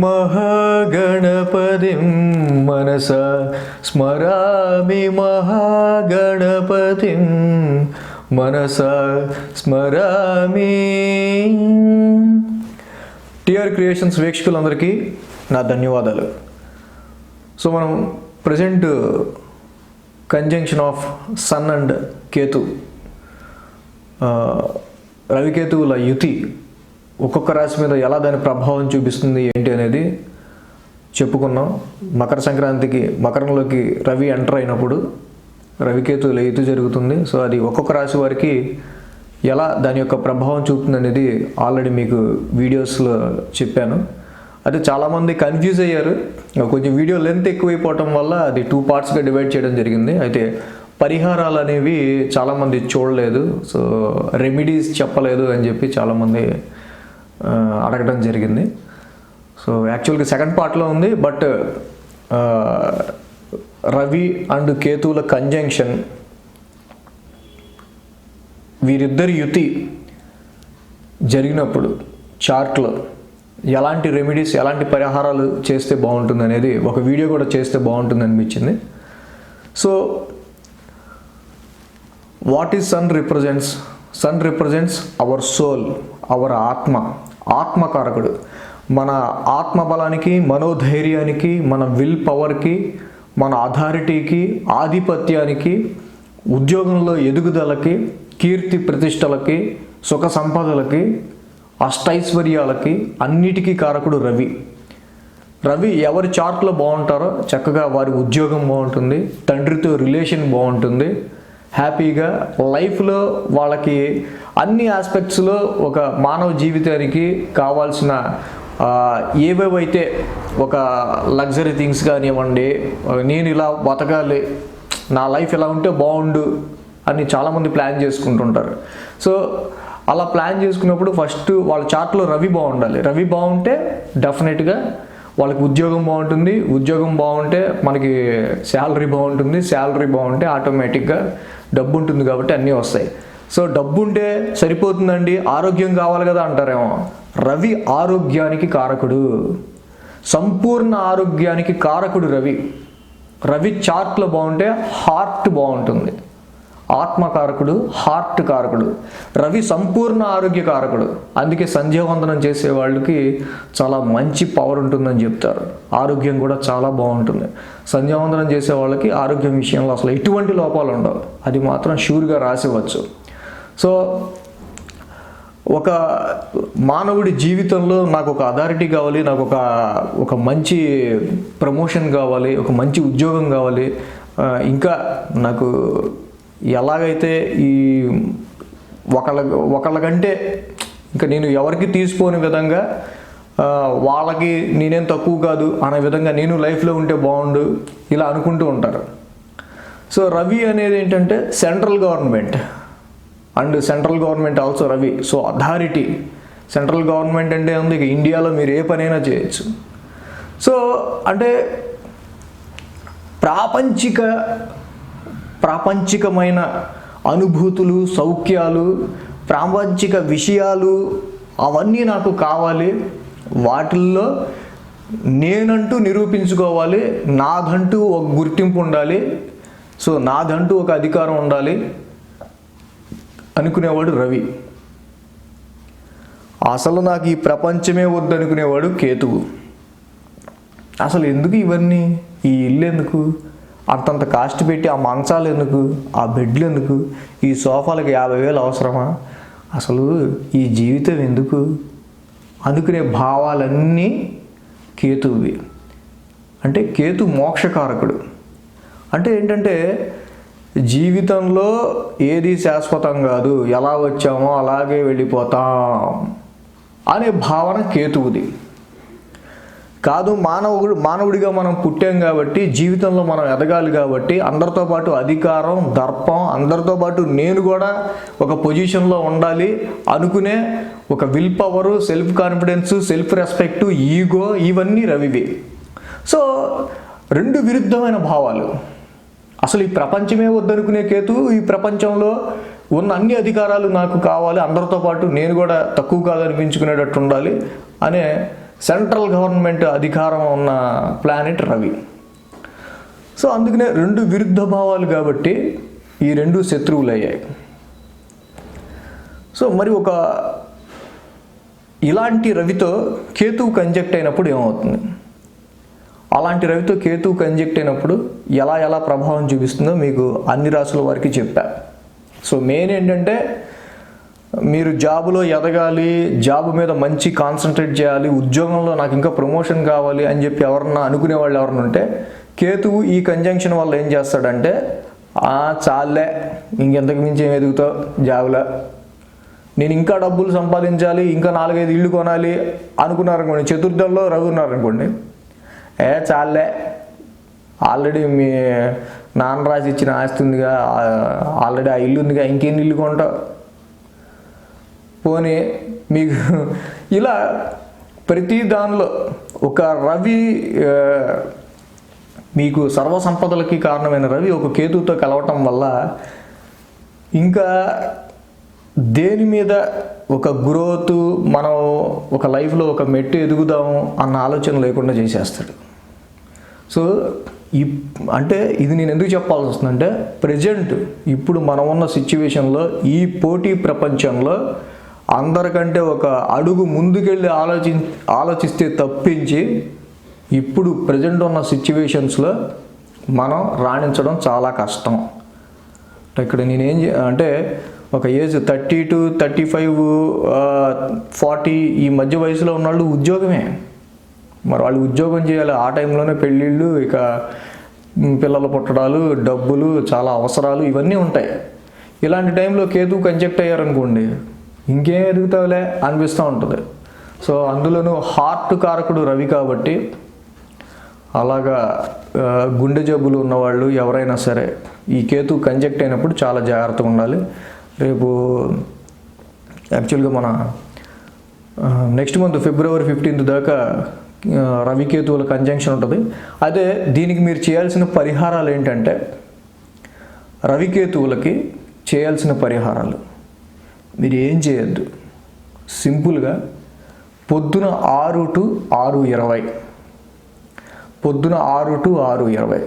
మహాగణపతిం మనస. స్మరామి మహాగణపతి మనస. స్మరామి. టిఆర్ క్రియేషన్స్ వీక్షకులందరికీ నా ధన్యవాదాలు. సో మనం present conjunction of sun and Ketu రవికేతువుల యుతి. ఒక్కొక్క రాశి మీద ఎలా దాని ప్రభావం చూపిస్తుంది ఏంటి అనేది చెప్పుకున్నాం. మకర సంక్రాంతికి మకరంలోకి రవి ఎంటర్ అయినప్పుడు రవికేతు యుతి జరుగుతుంది. సో అది ఒక్కొక్క రాశి వారికి ఎలా దాని యొక్క ప్రభావం చూపుతుంది అనేది ఆల్రెడీ మీకు వీడియోస్లో చెప్పాను. అది చాలామంది కన్ఫ్యూజ్ అయ్యారు. కొంచెం వీడియో లెంత్ ఎక్కువైపోవటం వల్ల అది టూ పార్ట్స్గా డివైడ్ చేయడం జరిగింది. అయితే పరిహారాలు అనేవి చాలామంది చూడలేదు. సో రెమెడీస్ చెప్పలేదు అని చెప్పి చాలామంది అడగడం జరిగింది. సో యాక్చువల్గా సెకండ్ పార్ట్లో ఉంది బట్ రవి అండ్ కేతువుల కంజంక్షన్ వీరిద్దరి యుతి జరిగినప్పుడు చార్ట్లో ఎలాంటి రెమెడీస్ ఎలాంటి పరిహారాలు చేస్తే బాగుంటుంది అనేది ఒక వీడియో కూడా చేస్తే బాగుంటుంది అనిపించింది. So what is sun represents sun represents our soul our ఆత్మ ఆత్మకారకుడు. మన ఆత్మబలానికి మనోధైర్యానికి మన విల్ పవర్కి మన అథారిటీకి ఆధిపత్యానికి ఉద్యోగంలో ఎదుగుదలకి కీర్తి ప్రతిష్టలకి సుఖ సంపదలకి అష్టైశ్వర్యాలకి అన్నిటికీ కారకుడు రవి. రవి ఎవరి చార్ట్లో బాగుంటారో చక్కగా వారి ఉద్యోగం బాగుంటుంది తండ్రితో రిలేషన్ బాగుంటుంది హ్యాపీగా లైఫ్లో వాళ్ళకి అన్ని ఆస్పెక్ట్స్లో ఒక మానవ జీవితానికి కావాల్సిన ఏవేవైతే ఒక లగ్జరీ థింగ్స్ కానివ్వండి నేను ఇలా బతకాలి నా లైఫ్ ఎలా ఉంటే బాగుండు అని చాలామంది ప్లాన్ చేసుకుంటుంటారు. సో అలా ప్లాన్ చేసుకున్నప్పుడు ఫస్ట్ వాళ్ళ చార్ట్లో రవి బాగుండాలి. రవి బాగుంటే డెఫినెట్గా వాళ్ళకి ఉద్యోగం బాగుంటుంది. ఉద్యోగం బాగుంటే మనకి శాలరీ బాగుంటుంది. శాలరీ బాగుంటే ఆటోమేటిక్గా డబ్బు ఉంటుంది కాబట్టి అన్నీ వస్తాయి. సో డబ్బు ఉంటే సరిపోతుందండి ఆరోగ్యం కావాలి కదా అంటారేమో. రవి ఆరోగ్యానికి కారకుడు. సంపూర్ణ ఆరోగ్యానికి కారకుడు రవి. రవి చార్ట్లో బాగుంటే హార్ట్ బాగుంటుంది. ఆత్మకారకుడు హార్ట్ కారకుడు. రవి సంపూర్ణ ఆరోగ్య కారకుడు. అందుకే సంధ్యావందనం చేసే వాళ్ళకి చాలా మంచి పవర్ ఉంటుందని చెప్తారు. ఆరోగ్యం కూడా చాలా బాగుంటుంది. సంధ్యావందనం చేసే వాళ్ళకి ఆరోగ్యం విషయంలో అసలు ఎటువంటి లోపాలు ఉండవు. అది మాత్రం షూర్గా రాసివచ్చు సో ఒక మానవుడి జీవితంలో నాకు ఒక అథారిటీ కావాలి నాకు ఒక ఒక మంచి ప్రమోషన్ కావాలి ఒక మంచి ఉద్యోగం కావాలి. ఇంకా నాకు ఎలాగైతే ఈ ఒకళ్ళ ఒకళ్ళకంటే ఇంకా నేను ఎవరికి తీసుకోని విధంగా వాళ్ళకి నేనేం తక్కువ కాదు అనే విధంగా నేను లైఫ్లో ఉంటే బాగుండు ఇలా అనుకుంటూ ఉంటారు. సో రవి అనేది ఏంటంటే central government. And central government also Ravi. So authority. Central government అంటే ఉంది ఇక ఇండియాలో మీరు ఏ పనైనా చేయొచ్చు. సో అంటే ప్రాపంచిక ప్రాపంచికమైన అనుభూతులు సౌఖ్యాలు ప్రాపంచిక విషయాలు అవన్నీ నాకు కావాలి. వాటిల్లో నేనంటూ నిరూపించుకోవాలి. నాదంటూ ఒక గుర్తింపు ఉండాలి. సో నాదంటూ ఒక అధికారం ఉండాలి. అనుకునేవాడు రవి. అసలు నాకు ఈ ప్రపంచమే వద్దనుకునేవాడు కేతువు. అసలు ఎందుకు ఇవన్నీ? ఈ ఇల్లు ఎందుకు? అంతంత కాస్ట్ పెట్టి ఆ మంచాలు ఎందుకు? ఆ బెడ్లు ఎందుకు? ఈ సోఫాలకు యాభై వేలు అవసరమా? అసలు ఈ జీవితం ఎందుకు? అనుకునే భావాలన్నీ కేతువువి. అంటే కేతు మోక్షకారకుడు. అంటే ఏంటంటే జీవితంలో ఏది శాశ్వతం కాదు. ఎలా వచ్చామో అలాగే వెళ్ళిపోతాం అనే భావన కేతువుది. కాదు మానవుడు మానవుడిగా మనం పుట్టాం కాబట్టి జీవితంలో మనం ఎదగాలి కాబట్టి అందరితో పాటు అధికారం దర్పం అందరితో పాటు నేను కూడా ఒక పొజిషన్లో ఉండాలి అనుకునే ఒక will power self confidence self respect ego ఇవన్నీ రవివి. సో రెండు విరుద్ధమైన భావాలు. అసలు ఈ ప్రపంచమే వద్దనుకునే కేతు ఈ ప్రపంచంలో ఉన్న అన్ని అధికారాలు నాకు కావాలి అందరితో పాటు నేను కూడా తక్కువ కాదనిపించుకునేటట్టు ఉండాలి అనే సెంట్రల్ గవర్నమెంట్ అధికారం ఉన్న ప్లానెట్ రవి. సో అందుకనే రెండు విరుద్ధ భావాలు కాబట్టి ఈ రెండు శత్రువులు అయ్యాయి సో మరి ఒక ఇలాంటి రవితో కేతువు కంజెక్ట్ అయినప్పుడు ఏమవుతుంది? అలాంటి రవితో కేతు కంజెక్ట్ అయినప్పుడు ఎలా ఎలా ప్రభావం చూపిస్తుందో మీకు అన్ని రాసుల వారికి చెప్పా. సో మెయిన్ ఏంటంటే మీరు జాబులో ఎదగాలి జాబ్ మీద మంచి కాన్సన్ట్రేట్ చేయాలి ఉద్యోగంలో నాకు ఇంకా ప్రమోషన్ కావాలి అని చెప్పి ఎవరన్నా అనుకునే వాళ్ళు ఎవరన్నా ఉంటే కేతువు ఈ కంజంక్షన్ వల్ల ఏం చేస్తాడంటే "ఆ, చాలే ఇంకెంతకు మించి ఏం ఎదుగుతావు? జాబులో. నేను ఇంకా డబ్బులు సంపాదించాలి ఇంకా నాలుగైదు ఇళ్ళు కొనాలి అనుకున్నారనుకోండి చతుర్థంలో రవి ఉన్నారనుకోండి ఏ చాలే ఆల్రెడీ మీ నాన్న రాసి ఇచ్చిన ఆస్తి ఉందిగా ఆల్రెడీ ఆ ఇల్లు ఉందిగా ఇంకేం ఇల్లు కొంటావు? పోనీ మీకు ఇలా ప్రతి దానిలో ఒక రవి మీకు మీకు సర్వసంపదలకి కారణమైన రవి ఒక కేతువుతో కలవటం వల్ల ఇంకా దేని మీద ఒక గ్రోత్ మనం ఒక లైఫ్లో ఒక మెట్టు ఎదుగుదాము అన్న ఆలోచన లేకుండా చేసేస్తాడు. సో ఈ అంటే ఇది నేను ఎందుకు చెప్పాల్సి వస్తుందంటే ప్రజెంట్ ఇప్పుడు మనం ఉన్న సిచ్యువేషన్లో ఈ పోటీ ప్రపంచంలో అందరికంటే ఒక అడుగు ముందుకెళ్ళి ఆలోచి ఆలోచిస్తే తప్పించి ఇప్పుడు ప్రజెంట్ ఉన్న సిచ్యువేషన్స్లో మనం రాణించడం చాలా కష్టం. ఇక్కడ నేనేం అంటే ఒక age thirty to thirty five forty ఈ మధ్య వయసులో ఉన్న వాళ్ళు ఉద్యోగమే. మరి వాళ్ళు ఉద్యోగం చేయాలి. ఆ టైంలోనే పెళ్ళిళ్ళు ఇక పిల్లల పిల్లలు పుట్టడాలు డబ్బులు చాలా అవసరాలు ఇవన్నీ ఉంటాయి. ఇలాంటి టైంలో కేతు కంజెక్ట్ అయ్యారనుకోండి ఇంకేం ఎదుగుతావులే అనిపిస్తూ ఉంటుంది. సో అందులోనూ హార్ట్ కారకుడు రవి కాబట్టి అలాగా గుండె జబ్బులు ఉన్నవాళ్ళు ఎవరైనా సరే ఈ కేతు కంజెక్ట్ అయినప్పుడు చాలా జాగ్రత్తగా ఉండాలి. రేపు యాక్చువల్గా మన నెక్స్ట్ మంత్ ఫిబ్రవరి ఫిఫ్టీన్త్ దాకా రవికేతువుల కంజంక్షన్ ఉంటుంది. అదే దీనికి మీరు చేయాల్సిన పరిహారాలు ఏంటంటే రవికేతువులకి చేయాల్సిన పరిహారాలు. మీరు ఏం చేయొద్దు. సింపుల్గా పొద్దున ఆరు టు ఆరు ఇరవై. పొద్దున ఆరు టు ఆరు ఇరవై.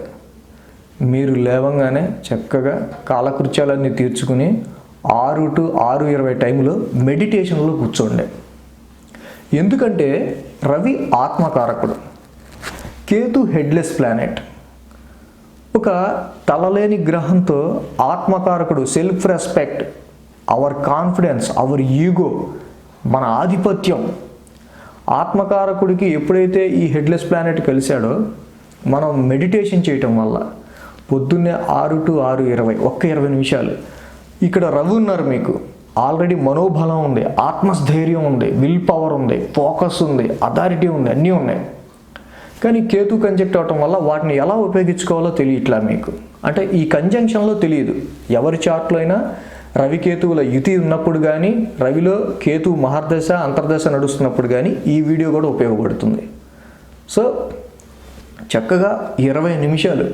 మీరు లేవంగానే చక్కగా కాలకృత్యాలన్నీ తీర్చుకుని ఆరు టు ఆరు ఇరవై టైంలో మెడిటేషన్లో కూర్చోండి. ఎందుకంటే రవి ఆత్మకారకుడు. Ketu headless planet. ఒక తలలేని గ్రహంతో ఆత్మకారకుడు self respect our confidence our ego మన ఆధిపత్యం. ఆత్మకారకుడికి ఎప్పుడైతే ఈ హెడ్లెస్ ప్లానెట్ కలిశాడో మనం మెడిటేషన్ చేయటం వల్ల పొద్దున్నే ఆరు టు ఆరు ఇరవై ఒక్క ఇరవై నిమిషాలు. ఇక్కడ రవి ఉన్నారు మీకు. ఆల్రెడీ మనోబలం ఉంది ఆత్మస్థైర్యం ఉంది విల్ పవర్ ఉంది ఫోకస్ ఉంది అథారిటీ ఉంది అన్నీ ఉన్నాయి. కానీ కేతు కంజెక్ట్ అవటం వల్ల వాటిని ఎలా ఉపయోగించుకోవాలో తెలియట్లా మీకు? అంటే ఈ కంజంక్షన్లో తెలియదు. ఎవరి చాట్లో అయినా రవికేతువుల యుతి ఉన్నప్పుడు కానీ రవిలో కేతు మహర్దశ అంతర్దశ నడుస్తున్నప్పుడు కానీ ఈ వీడియో కూడా ఉపయోగపడుతుంది. సో చక్కగా ఇరవై నిమిషాలు.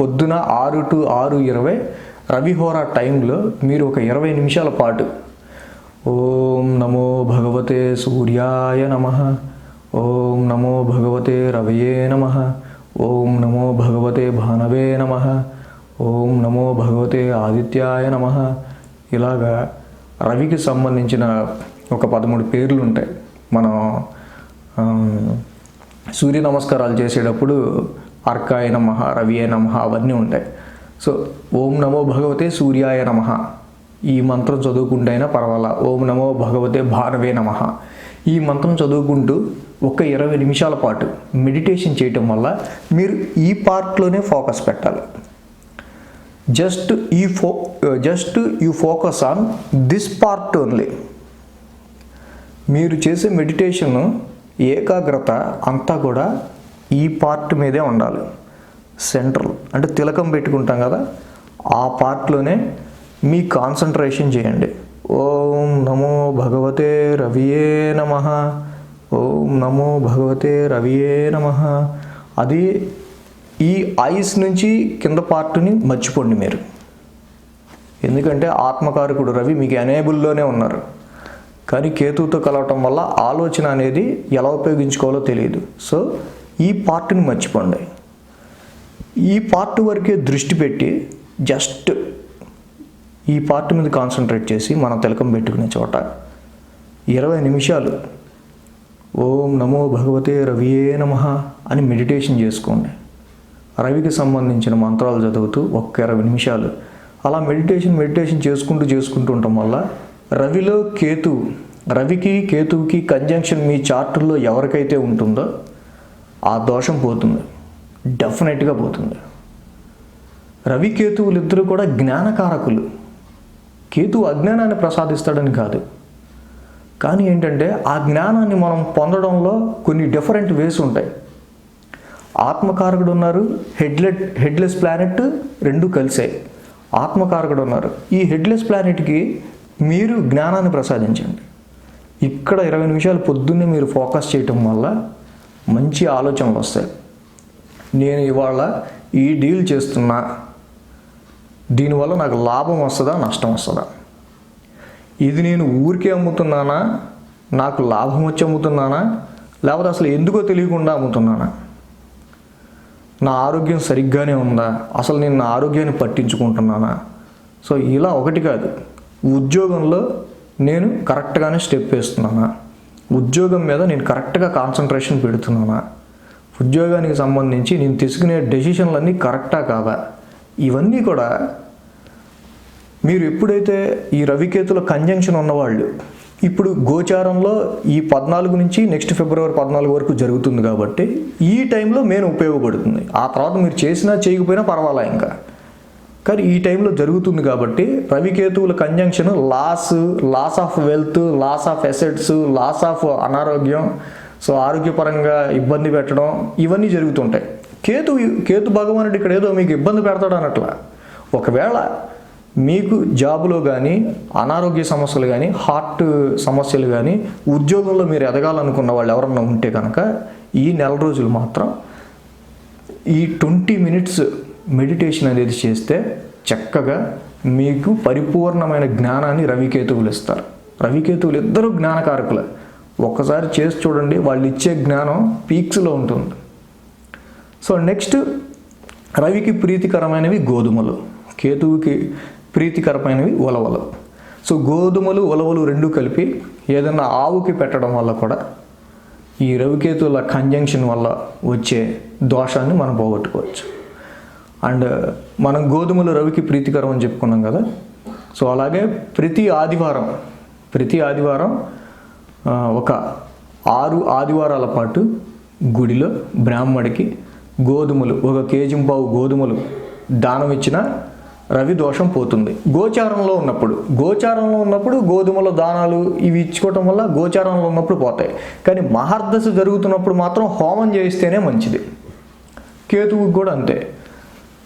పొద్దున ఆరు టు ఆరు ఇరవై రవిహోరా టైంలో మీరు ఒక ఇరవై నిమిషాల పాటు ఓం నమో భగవతే సూర్యాయ నమ. ఓం నమో భగవతే రవయే నమ. ఓం నమో భగవతే భానవే నమ. ఓం నమో భగవతే ఆదిత్యాయ నమ. ఇలాగా రవికి సంబంధించిన ఒక పదమూడు పేర్లు ఉంటాయి. మనం సూర్య నమస్కారాలు చేసేటప్పుడు అర్కాయ నమ రవియే నమ అవన్నీ ఉంటాయి. సో ఓం నమో భగవతే సూర్యాయ నమ. ఈ మంత్రం చదువుకుంటే అయినా పర్వాలా? ఓం నమో భగవతే భారవే నమ. ఈ మంత్రం చదువుకుంటూ ఒక ఇరవై నిమిషాల పాటు మెడిటేషన్ చేయటం వల్ల మీరు ఈ పార్ట్లోనే ఫోకస్ పెట్టాలి. జస్ట్ ఈ ఫో just you focus on this part only మీరు చేసే మెడిటేషన్ ఏకాగ్రత అంతా కూడా ఈ పార్ట్ మీదే ఉండాలి. సెంట్రల్ అంటే తిలకం పెట్టుకుంటాం కదా? ఆ పార్ట్లోనే మీ కాన్సన్ట్రేషన్ చేయండి. ఓం నమో భగవతే రవియే నమ. ఓం నమో భగవతే రవియే నమ. అది ఈ ఐస్ నుంచి కింద పార్ట్ని మర్చిపోండి మీరు. ఎందుకంటే ఆత్మకారకుడు రవి మీకు ఎనేబుల్లోనే ఉన్నారు. కానీ కేతువుతో కలవటం వల్ల ఆలోచన అనేది ఎలా ఉపయోగించుకోవాలో తెలియదు. సో ఈ పార్ట్ని మర్చిపోండి. ఈ పార్ట్ వరకే దృష్టి పెట్టి జస్ట్ ఈ పార్ట్ మీద కాన్సన్ట్రేట్ చేసి మనం తిలకం పెట్టుకునే చోట. ఇరవై నిమిషాలు. ఓం నమో భగవతే రవియే నమ అని మెడిటేషన్ చేసుకోండి. రవికి సంబంధించిన మంత్రాలు చదువుతూ ఒక్క ఇరవై నిమిషాలు. అలా మెడిటేషన్ మెడిటేషన్ చేసుకుంటూ చేసుకుంటూ ఉండటం వల్ల రవిలో కేతు రవికి కేతువుకి కంజంక్షన్ మీ చార్టుల్లో ఎవరికైతే ఉంటుందో ఆ దోషం పోతుంది. డెఫినెట్గా పోతుంది. రవికేతువులు ఇద్దరు కూడా జ్ఞానకారకులు. కేతువు అజ్ఞానాన్ని ప్రసాదిస్తాడని కాదు. కానీ ఏంటంటే ఆ జ్ఞానాన్ని మనం పొందడంలో కొన్ని డిఫరెంట్ వేస్ ఉంటాయి. ఆత్మకారకుడు ఉన్నారు హెడ్లెట్ హెడ్లెస్ ప్లానెట్ రెండు కలిసాయి ఆత్మకారకుడు ఉన్నారు ఈ హెడ్లెస్ ప్లానెట్కి మీరు జ్ఞానాన్ని ప్రసాదించండి. ఇక్కడ ఇరవై నిమిషాలు పొద్దున్నే మీరు ఫోకస్ చేయటం వల్ల మంచి ఆలోచనలు వస్తాయి. నేను ఇవాళ ఈ డీల్ చేస్తున్నా. దీనివల్ల నాకు లాభం వస్తుందా నష్టం వస్తుందా? ఇది నేను ఊరికే అమ్ముతున్నానా? నాకు లాభం వచ్చి అమ్ముతున్నానా? లేకపోతే అసలు ఎందుకో తెలియకుండా అమ్ముతున్నానా? నా ఆరోగ్యం సరిగ్గానే ఉందా? అసలు నేను నా ఆరోగ్యాన్ని పట్టించుకుంటున్నానా? సో ఇలా ఒకటి కాదు. ఉద్యోగంలో నేను కరెక్ట్గానే స్టెప్ వేస్తున్నానా? ఉద్యోగం మీద నేను కరెక్ట్గా కాన్సన్ట్రేషన్ పెడుతున్నానా? ఉద్యోగానికి సంబంధించి నేను తీసుకునే డెసిషన్లన్నీ కరెక్టా కాదా ఇవన్నీ కూడా మీరు ఎప్పుడైతే ఈ రవికేతుల కంజంక్షన్ ఉన్నవాళ్ళు ఇప్పుడు గోచారంలో ఈ పద్నాలుగు నుంచి నెక్స్ట్ ఫిబ్రవరి పద్నాలుగు వరకు జరుగుతుంది కాబట్టి ఈ టైంలో మెయిన్ ఉపయోగపడుతుంది. ఆ తర్వాత మీరు చేసినా చేయకపోయినా పర్వాలా ఇంకా? కానీ ఈ టైంలో జరుగుతుంది కాబట్టి రవికేతువుల conjunction loss loss of wealth loss of assets loss of అనారోగ్యం సో ఆరోగ్యపరంగా ఇబ్బంది పెట్టడం ఇవన్నీ జరుగుతుంటాయి. కేతు కేతు భగవానుడు ఇక్కడ ఏదో మీకు ఇబ్బంది పెడతాడు అన్నట్ల. ఒకవేళ మీకు జాబులో కానీ అనారోగ్య సమస్యలు కానీ హార్ట్ సమస్యలు కానీ ఉద్యోగంలో మీరు ఎదగాలనుకున్న వాళ్ళు ఎవరన్నా ఉంటే కనుక ఈ నెల రోజులు మాత్రం ఈ ట్వంటీ మినిట్స్ మెడిటేషన్ అనేది చేస్తే చక్కగా మీకు పరిపూర్ణమైన జ్ఞానాన్ని రవికేతువులు ఇస్తారు. రవికేతువులు ఇద్దరు జ్ఞానకారకులే. ఒక్కసారి చేసి చూడండి వాళ్ళు ఇచ్చే జ్ఞానం పీక్స్లో ఉంటుంది. సో నెక్స్ట్ రవికి ప్రీతికరమైనవి గోధుమలు. కేతువుకి ప్రీతికరమైనవి ఉలవలు. సో గోధుమలు ఉలవలు రెండు కలిపి ఏదైనా ఆవుకి పెట్టడం వల్ల కూడా ఈ రవికేతుల కంజంక్షన్ వల్ల వచ్చే దోషాన్ని మనం పోగొట్టుకోవచ్చు. అండ్ మనం గోధుమలు రవికి ప్రీతికరం అని చెప్పుకున్నాం కదా. సో అలాగే ప్రతి ఆదివారం ప్రతి ఆదివారం ఒక ఆరు ఆదివారాల పాటు గుడిలో బ్రాహ్మడికి గోధుమలు ఒక కేజీ పావు గోధుమలు దానం ఇచ్చిన రవి దోషం పోతుంది. గోచారంలో ఉన్నప్పుడు గోచారంలో ఉన్నప్పుడు గోధుమల దానాలు ఇవి ఇచ్చుకోవటం వల్ల గోచారంలో ఉన్నప్పుడు పోతాయి. కానీ మహర్దశ జరుగుతున్నప్పుడు మాత్రం హోమం చేయిస్తేనే మంచిది. కేతువుకి కూడా అంతే.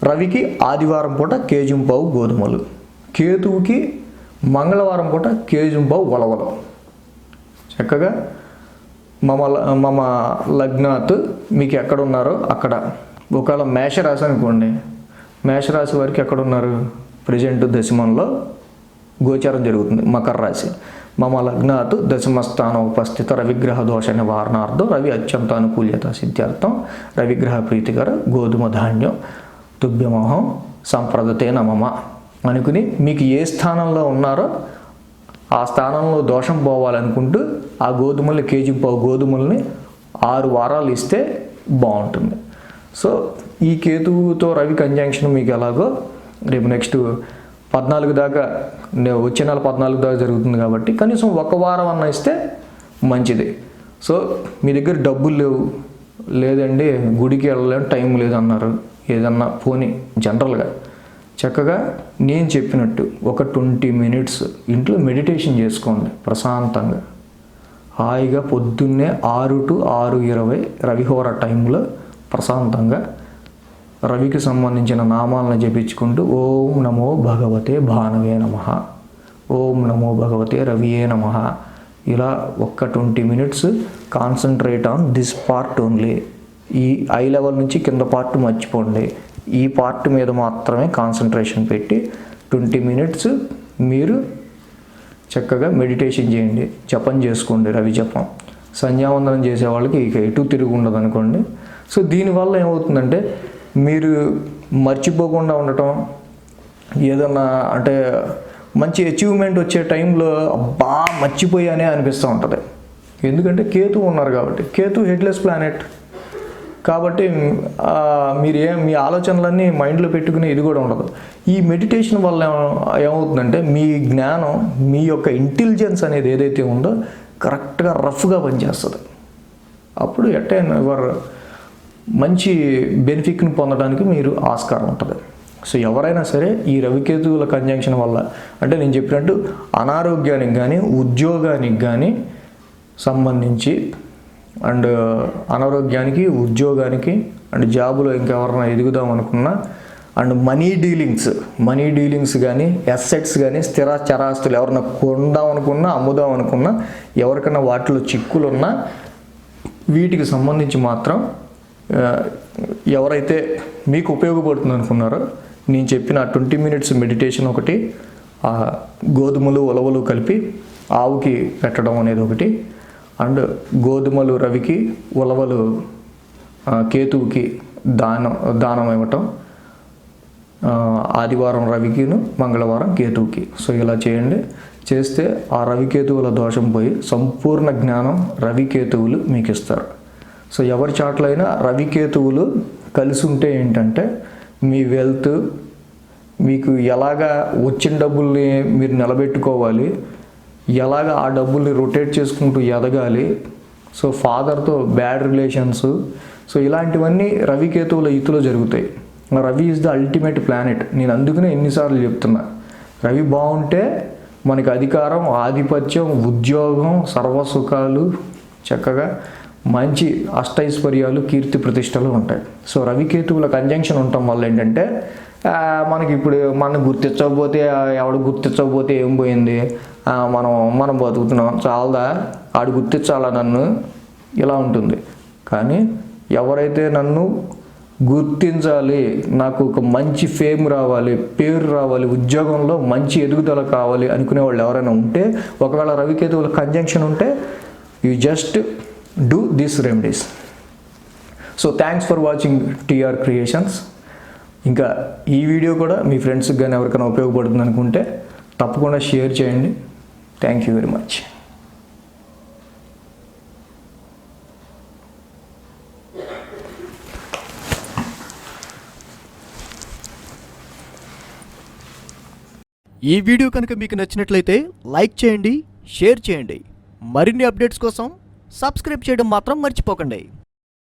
రవికి ఆదివారం పూట కేజుంపావు గోధుమలు. కేతువుకి మంగళవారం పూట కేజుంపావు వలవలు. చక్కగా మమ మమ లగ్నాత్ మీకు ఎక్కడ ఉన్నారో అక్కడ. ఒకవేళ మేషరాశి అనుకోండి. మేషరాశి వారికి ఎక్కడ ఉన్నారు ప్రజెంట్ దశమంలో గోచారం జరుగుతుంది మకర రాశి. మమ లగ్నాత్ దశమస్థాన ఉపస్థిత రవిగ్రహ దోష నివారణార్థం రవి అత్యంత అనుకూల్యత సిద్ధ్యార్థం. రవిగ్రహ ప్రీతికర గోధుమ ధాన్యం తుభ్యమోహం సంప్రదతే నమమ అనుకుని మీకు ఏ స్థానంలో ఉన్నారో ఆ స్థానంలో దోషం పోవాలనుకుంటూ ఆ గోధుమల్ని కేజీ పావు గోధుమల్ని ఆరు వారాలు ఇస్తే బాగుంటుంది. సో ఈ కేతువుతో రవి కంజంక్షన్ మీకు ఎలాగో రేపు నెక్స్ట్ పద్నాలుగు దాకా వచ్చే నెల పద్నాలుగు దాకా జరుగుతుంది కాబట్టి కనీసం ఒక వారం అన్న ఇస్తే మంచిది. సో మీ దగ్గర డబ్బులు లేవు. లేదండి గుడికి వెళ్ళలేము టైం లేదన్నారు. ఏదన్నా పోనీ జనరల్గా. చక్కగా నేను చెప్పినట్టు ఒక ట్వంటీ మినిట్స్ ఇంట్లో మెడిటేషన్ చేసుకోండి ప్రశాంతంగా. హాయిగా పొద్దున్నే ఆరు టు ఆరు ఇరవై రవిహోర టైంలో ప్రశాంతంగా రవికి సంబంధించిన నామాలను జపించుకుంటూ ఓం నమో భగవతే భానవే నమ ఓం నమో భగవతే రవియే నమ. ఇలా ఒక్క twenty minutes concentrate on this part only. ఈ ఐ లెవెల్ నుంచి కింద పార్ట్ మర్చిపోండి. ఈ పార్ట్ మీద మాత్రమే కాన్సన్ట్రేషన్ పెట్టి ట్వంటీ మినిట్స్ మీరు చక్కగా మెడిటేషన్ చేయండి. జపం చేసుకోండి రవి జపం. సంధ్యావందనం చేసే వాళ్ళకి ఇక ఎటు తిరుగు ఉండదు అనుకోండి సో దీనివల్ల ఏమవుతుందంటే మీరు మర్చిపోకుండా ఉండటం ఏదన్నా అంటే మంచి అచీవ్మెంట్ వచ్చే టైంలో అబ్బా మర్చిపోయానే అనిపిస్తూ ఉంటుంది. ఎందుకంటే కేతు ఉన్నారు కాబట్టి. కేతు హెడ్లెస్ ప్లానెట్ కాబట్టి మీరు ఏ మీ ఆలోచనలన్నీ మైండ్లో పెట్టుకునే ఇది కూడా ఉండదు. ఈ మెడిటేషన్ వల్ల ఏమవుతుందంటే మీ జ్ఞానం మీ యొక్క ఇంటెలిజెన్స్ అనేది ఏదైతే ఉందో కరెక్ట్గా రఫ్గా పనిచేస్తుంది. అప్పుడు ఎట్ ఎవర్ మంచి బెనిఫిట్ని పొందడానికి మీరు ఆస్కారం ఉంటుంది. సో ఎవరైనా సరే ఈ రవికేతువుల కంజంక్షన్ వల్ల అంటే నేను చెప్పినట్టు అనారోగ్యానికి కానీ ఉద్యోగానికి కానీ సంబంధించి అండ్ అనారోగ్యానికి ఉద్యోగానికి అండ్ జాబులో ఇంకెవరైనా ఎదుగుదాం అనుకున్నా and money dealings money dealings కానీ ఎస్సెట్స్ కానీ స్థిర చరాస్తులు ఎవరైనా కొందాం అనుకున్నా అమ్ముదాం అనుకున్నా ఎవరికైనా వాటిలో చిక్కులున్నా వీటికి సంబంధించి మాత్రం ఎవరైతే మీకు ఉపయోగపడుతుంది అనుకున్నారో నేను చెప్పిన ట్వంటీ మినిట్స్ మెడిటేషన్ ఒకటి ఆ గోధుమలు ఉలవలు కలిపి ఆవుకి పెట్టడం అనేది ఒకటి అండ్ గోధుమలు రవికి ఉలవలు కేతువుకి దానం దానం ఇవ్వటం ఆదివారం రవికిను మంగళవారం కేతువుకి. సో ఇలా చేయండి. చేస్తే ఆ రవికేతువుల దోషం పోయి సంపూర్ణ జ్ఞానం రవికేతువులు మీకు ఇస్తారు సో ఎవరి చాట్లైనా రవికేతువులు కలిసి ఉంటే ఏంటంటే మీ వెల్త్ మీకు ఎలాగా వచ్చిన డబ్బుల్ని మీరు నిలబెట్టుకోవాలి ఎలాగ ఆ డబ్బుల్ని రొటేట్ చేసుకుంటూ ఎదగాలి సో ఫాదర్తో బ్యాడ్ రిలేషన్స్ సో ఇలాంటివన్నీ రవికేతువుల ఇతిలో జరుగుతాయి. Ravi is the ultimate planet. నేను అందుకనే ఎన్నిసార్లు చెప్తున్నా. రవి బాగుంటే మనకి అధికారం ఆధిపత్యం ఉద్యోగం సర్వసుఖాలు చక్కగా మంచి అష్టైశ్వర్యాలు కీర్తి ప్రతిష్టలు ఉంటాయి. సో రవికేతువుల కంజంక్షన్ ఉండటం వల్ల ఏంటంటే మనకి ఇప్పుడు మనం గుర్తించకపోతే ఎవడు గుర్తించకపోతే ఏం పోయింది? మనం మనం బతుకుతున్నాం. చాలదా? ఆడు గుర్తించాలా నన్ను? ఇలా ఉంటుంది. కానీ ఎవరైతే నన్ను గుర్తించాలి నాకు ఒక మంచి ఫేమ్ రావాలి పేరు రావాలి ఉద్యోగంలో మంచి ఎదుగుదల కావాలి అనుకునే వాళ్ళు ఎవరైనా ఉంటే ఒకవేళ రవికేతువుల కంజంక్షన్ ఉంటే you just do this remedies so thanks for watching TR creations ఇంకా ఈ వీడియో కూడా మీ ఫ్రెండ్స్కి కానీ ఎవరికైనా ఉపయోగపడుతుంది అనుకుంటే తప్పకుండా షేర్ చేయండి థ్యాంక్ యూ వెరీ మచ్ ఈ వీడియో కనుక మీకు నచ్చినట్లయితే లైక్ చేయండి షేర్ చేయండి. మరిన్ని అప్డేట్స్ కోసం సబ్స్క్రైబ్ చేయడం మాత్రం మర్చిపోకండి.